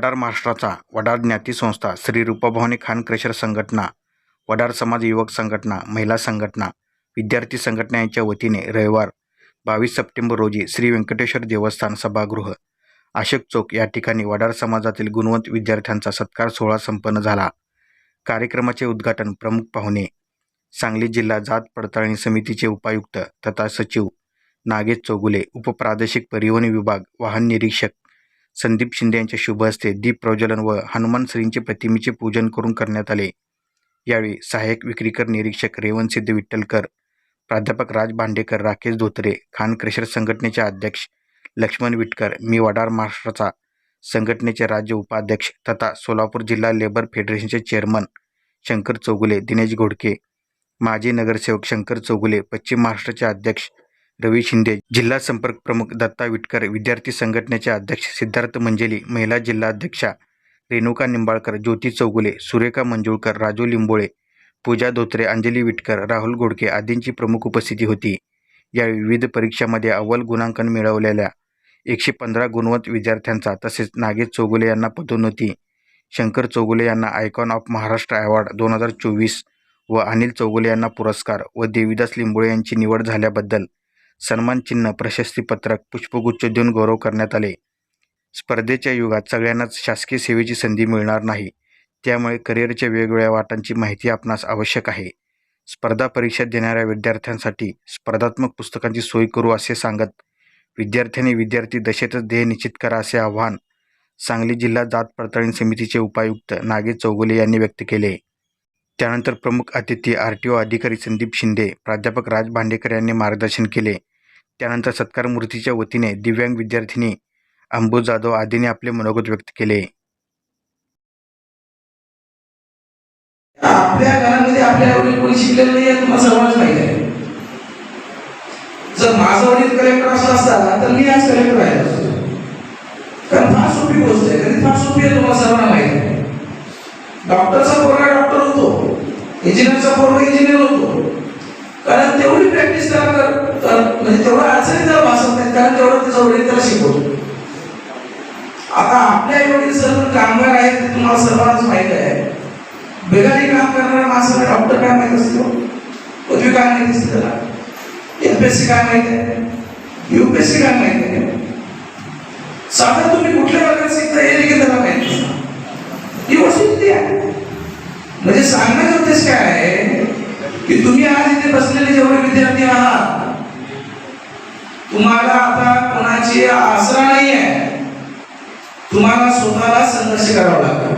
वडार महाराष्ट्राचा वडार ज्ञाती संस्था श्री रूपाभवानी खान क्रेशर संघटना वडार समाज युवक संघटना महिला संघटना विद्यार्थी संघटना यांच्या वतीने रविवार बावीस सप्टेंबर रोजी श्री व्यंकटेश्वर देवस्थान सभागृह अशोक चौक या ठिकाणी वडार समाजातील गुणवंत विद्यार्थ्यांचा सत्कार सोहळा संपन्न झाला. कार्यक्रमाचे उद्घाटन प्रमुख पाहुणे सांगली जिल्हा जात पडताळणी समितीचे उपायुक्त तथा सचिव नागेश चौगुले उपप्रादेशिक परिवहन विभाग वाहन निरीक्षक संदीप शिंदे यांच्या शुभ हस्ते दीप प्रज्वलन व हनुमान श्रींचे प्रतिमेचे पूजन करून करण्यात आले. यावेळी सहाय्यक विक्रीकर निरीक्षक रेवणसिद्ध विठ्ठलकर प्राध्यापक राज भांडेकर राकेश धोत्रे खान क्रेशर संघटनेचे अध्यक्ष लक्ष्मण विटकर मी वडार महाराष्ट्राचा संघटनेचे राज्य उपाध्यक्ष तथा सोलापूर जिल्हा लेबर फेडरेशनचे चेअरमन शंकर चौगुले दिनेश घोडके माजी नगरसेवक शंकर चौगुले पश्चिम महाराष्ट्राचे अध्यक्ष रवी शिंदे जिल्हा संपर्क प्रमुख दत्ता विटकर विद्यार्थी संघटनेच्या अध्यक्ष सिद्धार्थ मंजेली महिला जिल्हा अध्यक्षा रेणुका निंबाळकर ज्योती चौगुले सुरेखा मंजुळकर राजू लिंबोळे पूजा धोत्रे अंजली विटकर राहुल घोडके आदींची प्रमुख उपस्थिती होती. यावेळी विविध परीक्षामध्ये अव्वल गुणांकन मिळवलेल्या एकशे पंधरा गुणवंत विद्यार्थ्यांचा तसेच नागेश चौगुले यांना पदोन्नती शंकर चौगुले यांना आयकॉन ऑफ महाराष्ट्र अवॉर्ड दोन हजार चोवीस व अनिल चौगुले यांना पुरस्कार व देवीदास लिंबोळे यांची निवड झाल्याबद्दल सन्मान चिन्ह प्रशस्तीपत्रक पुष्पगुच्छ देऊन गौरव करण्यात आले. स्पर्धेच्या युगात सगळ्यांनाच शासकीय सेवेची संधी मिळणार नाही. त्यामुळे करिअरच्या वेगवेगळ्या वाटांची माहिती आपणास आवश्यक आहे. स्पर्धा परीक्षा देणाऱ्या विद्यार्थ्यांसाठी स्पर्धात्मक पुस्तकांची सोय करू असे सांगत विद्यार्थ्यांनी विद्यार्थी दशेतच ध्येय निश्चित करा असे आव्हान सांगली जिल्हा जात पडताळणी समितीचे उपायुक्त नागेश चौगुले यांनी व्यक्त केले. त्यानंतर प्रमुख अतिथी आर टी ओ अधिकारी संदीप शिंदे प्राध्यापक राज भांडेकर यांनी मार्गदर्शन केले. त्यानंतर सत्कार मूर्तीच्या वतीने दिव्यांग विद्यार्थिनी अंबू जाधव आदीने आपले मनोगत व्यक्त केले. आपल्या घरामध्ये आपल्या वडील कोणी शिकलेलं नाही आहे तुम्हाला सर्वांच माहिती आहे. जर माझा वडील कलेक्टर असला असता तर मी आज कलेक्टर राहिलो असतो. कारण फार सोपी गोष्ट आहे कारण फार सोपी आहे तुम्हाला सर्वांना माहिती आहे. डॉक्टरचा पोरगा डॉक्टर होतो. इंजिनियरचा पोरगा इंजिनियर होतो. प्रॅक्टिस म्हणजे तेवढा अडचणी त्याला भासत नाही कारण तेवढं त्याचा वडील त्याला शिकवतो आता आपल्या आई सर्व कामगार आहेत ते तुम्हाला सर्वांनाच माहीत आहे. बेगारी काम करणाऱ्या माणसाला डॉक्टर काय माहीत असतो पदवी काय माहिती असते त्याला? एमपीएससी काय माहिती आहे? युपीएससी काय माहिती आहे? साधा तुम्ही कुठल्या वर्गात शिकता हे देखील त्याला माहिती नसतं. ही वस्तुस्थिती आहे? म्हणजे सांगण्याचा उद्देश काय आहे? की तुम्ही आज इथे बसलेले जेवढे विद्यार्थी आहात. तुम्हाला आता कोणाची आसरा नाही आहे तुम्हाला स्वतःला संघर्ष करावा लागतो.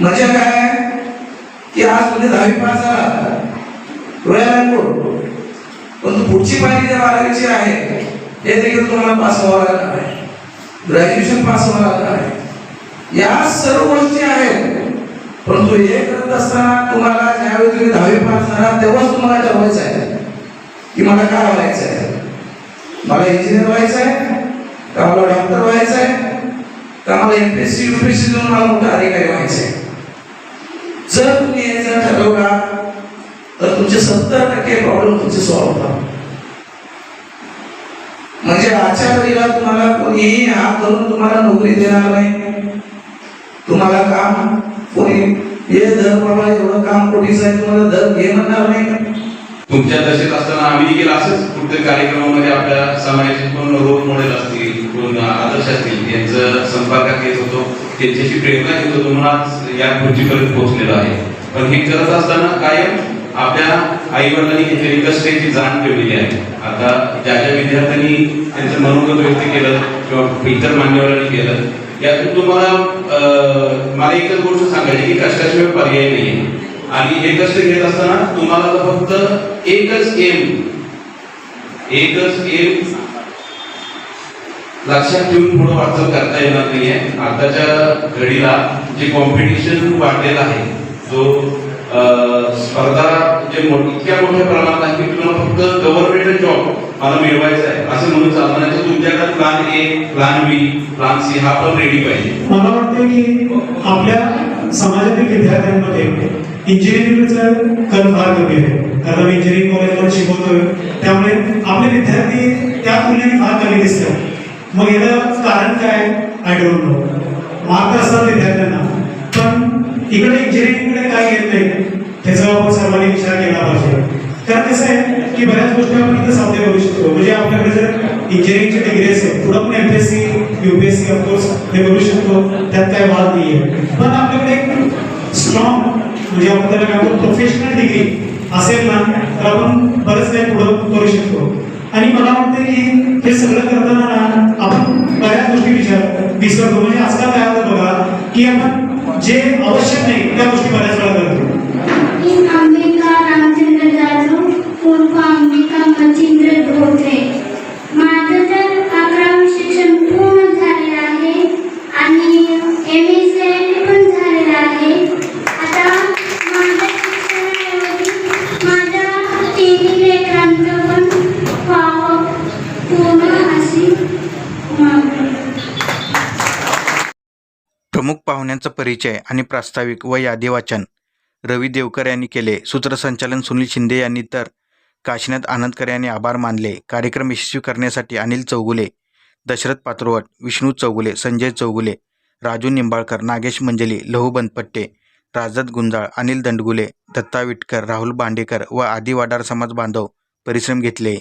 म्हणजे काय की आज म्हणजे दहावी पास झाला डोळ्याला पण पुढची पायरी ज्या बारावीची आहे. हे देखील तुम्हाला पास व्हावं लागणार आहे. ग्रॅज्युएशन पास व्हावं लागणार आहे. या सर्व गोष्टी आहेत. परंतु हे करत असताना तुम्हाला दहावी तेव्हाच तुम्हाला ठरवायचं आहे. की मला काय व्हायचं आहे? मला इंजिनियर व्हायचं आहे? का मला डॉक्टर व्हायचं आहे? का मला M P S C UPSC देऊन मला मोठा अधिकारी व्हायचं आहे? जर तुम्ही हे ठरवला तर तुमचे सत्तर टक्के प्रॉब्लेम तुमचे सॉल्व्ह होतात. म्हणजे आजच्या घडीला तुम्हाला कोणीही हात धरून तुम्हाला नोकरी देणार नाही. तुम्हाला काम कोणी हे दर बाबा एवढं काम कोटीच आहे तुम्हाला दर घे म्हणणार नाही तुमच्या दशेत असताना आम्ही देखील असंच कुठल्या कार्यक्रमामध्ये आपल्या समाजाचे कोण रोल मॉडेल असतील कोण आदर्श असतील यांचं संपर्कात येत होतो त्यांच्याशी प्रेरणा घेत होतो म्हणून या खुर्चीपर्यंत पोहोचलेलो आहे. पण हे करत असताना कायम आपल्या आई वडिलांनी घेतलेली कष्टाची जाण ठेवलेली आहे. आता ज्या ज्या विद्यार्थ्यांनी त्यांचं मनोगत व्यक्त केलं किंवा इतर मान्यवरांनी केलं यातून तुम्हाला मला एकच गोष्ट सांगायची की कष्टाशिवाय पर्याय नाही आणि हे कष्ट घेत असताना तुम्हाला तर फक्त एकच एम एकच एम लक्षात ठेवून पुढे वाटचाल करता येणार नाहीये. आताच्या घडीला जे कॉम्पिटिशन वाढलेला आहे जो स्पर्धा जे इतक्या मोठ्या प्रमाणात आहे की तुम्हाला फक्त गव्हर्नमेंट जॉब मला मिळवायचं आहे असं म्हणून चालणार तुमच्याकडे plan A plan B plan C हा पण रेडी पाहिजे. मला वाटतं की आपल्या समाजातील विद्यार्थ्यांमध्ये इंजिनिअरिंगचं कल फार कमी आहे. कारण आम्ही इंजिनिअरिंग कॉलेजमध्ये शिकवतोय. त्यामुळे आपले विद्यार्थी त्या तुलनेने फार कमी दिसतात. मग याचं कारण काय? आय डोंट नो मार्क असतात विद्यार्थ्यांना. पण इकडे इंजिनिअरिंगकडे काय येत नाही त्याचा आपण सर्वांनी विचार केला पाहिजे. कारण कसं आहे की बऱ्याच गोष्टी आपण इथं साध्य करू शकतो. म्हणजे आपल्याकडे जर इंजिनिअरिंगची डिग्री असेल पुढं पण एमपीएससी युपीएससी ऑफकोर्स हे करू शकतो. त्यात काय वाद नाही आहे पण आपल्याकडे एक स्ट्रॉंग म्हणजे आपण त्याला काय प्रोफेशनल डिग्री असेल ना तर आपण बरंच काही पुढं करू शकतो. आणि मला वाटतं की हे सगळं करताना ना आपण बऱ्याच गोष्टी विचार विसरतो. म्हणजे आजकाल काय होतं बघा की आपण जे आवश्यक नाही त्या गोष्टी बऱ्याच प्रमुख पाहुण्यांचा परिचय आणि प्रास्ताविक व यादी वाचन. रवी देवकर यांनी केले सूत्रसंचालन सुनील शिंदे यांनी तर काशीनाथ आनंदकर यांनी आभार मानले. कार्यक्रम यशस्वी करण्यासाठी अनिल चौगुले दशरथ पात्रोवट विष्णू चौगुले संजय चौगुले राजू निंबाळकर नागेश मंजली लहू बनपट्टे राजद गुंजाळ अनिल दंडगुले दत्ता विटकर राहुल बांडेकर व आदिवाडार समाज बांधव परिश्रम घेतले.